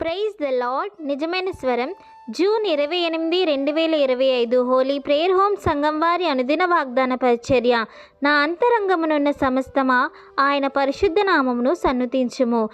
Praise the lord నిజమైన స్వరం. June ఇరవై ఎనిమిది రెండు వేల ఇరవై ఐదు. హోలీ ప్రేయర్ హోమ్ సంఘం వారి అనుదిన వాగ్దాన పరిచర్య. నా అంతరంగమునున్న సమస్తమా ఆయన పరిశుద్ధ నామమును సన్నుతించుము.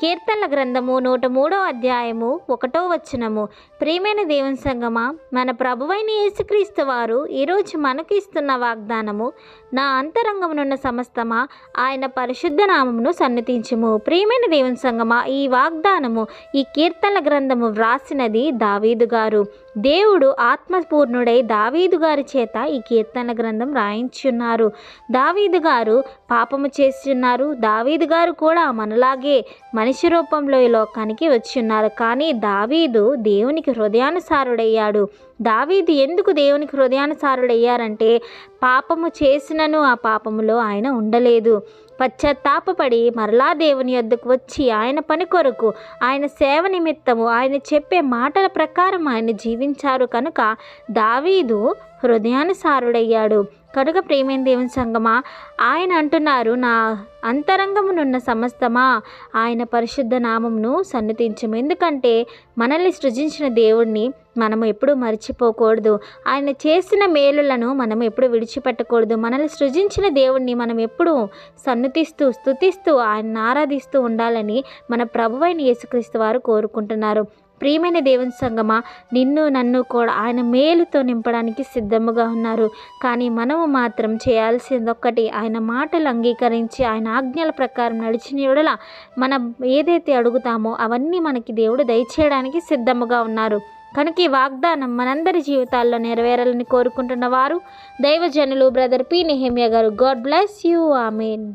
కీర్తనల గ్రంథము నూట మూడో అధ్యాయము ఒకటో వచనము. ప్రియమైన దేవుని సంగమా మన ప్రభువైన యేసుక్రీస్తు వారు ఈరోజు మనకు ఇస్తున్న వాగ్దానము నా అంతరంగమునున్న సమస్తమా ఆయన పరిశుద్ధ నామమును సన్నతించుము. ప్రియమైన దేవుని సంగమా ఈ వాగ్దానము ఈ కీర్తనల గ్రంథము వ్రాసినది దావీదు గారు. దేవుడు ఆత్మపూర్ణుడై దావీదు గారి చేత ఈ కీర్తన గ్రంథం రాయించున్నారు. దావీదు గారు పాపము చేస్తున్నారు. దావీదు గారు కూడా మనలాగే మనిషి రూపంలో ఈ లోకానికి వచ్చి ఉన్నారు కానీ దావీదు దేవునికి హృదయానుసారుడయ్యాడు. దావీదు ఎందుకు దేవునికి హృదయానుసారుడయ్యారంటే పాపము చేసినను ఆ పాపములో ఆయన ఉండలేదు. పశ్చాత్తాపపడి మరలా దేవుని యొద్దకు వచ్చి ఆయన పని కొరకు ఆయన సేవ నిమిత్తము ఆయన చెప్పే మాటల ప్రకారం ఆయన జీవించారు కనుక దావీదు హృదయానుసారుడయ్యాడు. కనుక ప్రేమైన దేవుని సంగమా? ఆయన అంటున్నారు నా అంతరంగమునున్న సమస్తమా? ఆయన పరిశుద్ధ నామమును సన్నిధించము. ఎందుకంటే మనల్ని సృజించిన దేవుణ్ణి మనము ఎప్పుడూ మర్చిపోకూడదు. ఆయన చేసిన మేలులను మనం ఎప్పుడు విడిచిపెట్టకూడదు. మనల్ని సృజించిన దేవుణ్ణి మనం ఎప్పుడూ సన్నుతిస్తూ స్థుతిస్తూ ఆయన ఆరాధిస్తూ ఉండాలని మన ప్రభువైన యేసుక్రీస్తు వారు కోరుకుంటున్నారు. ప్రియమైన దేవుని సంగమా నిన్ను నన్ను కూడా ఆయన మేలుతో నింపడానికి సిద్ధముగా ఉన్నారు. కానీ మనము మాత్రం చేయాల్సింది ఒక్కటి ఆయన మాటలు అంగీకరించి ఆయన ఆజ్ఞల ప్రకారం నడిచిన ఎడల మనం ఏదైతే అడుగుతామో అవన్నీ మనకి దేవుడు దయచేయడానికి సిద్ధముగా ఉన్నారు. కనుక ఈ వాగ్దానం మనందరి జీవితాల్లో నెరవేరాలని కోరుకుంటున్న వారు దైవజనులు బ్రదర్ పి. నెహమియా గారు. God bless you. Amen.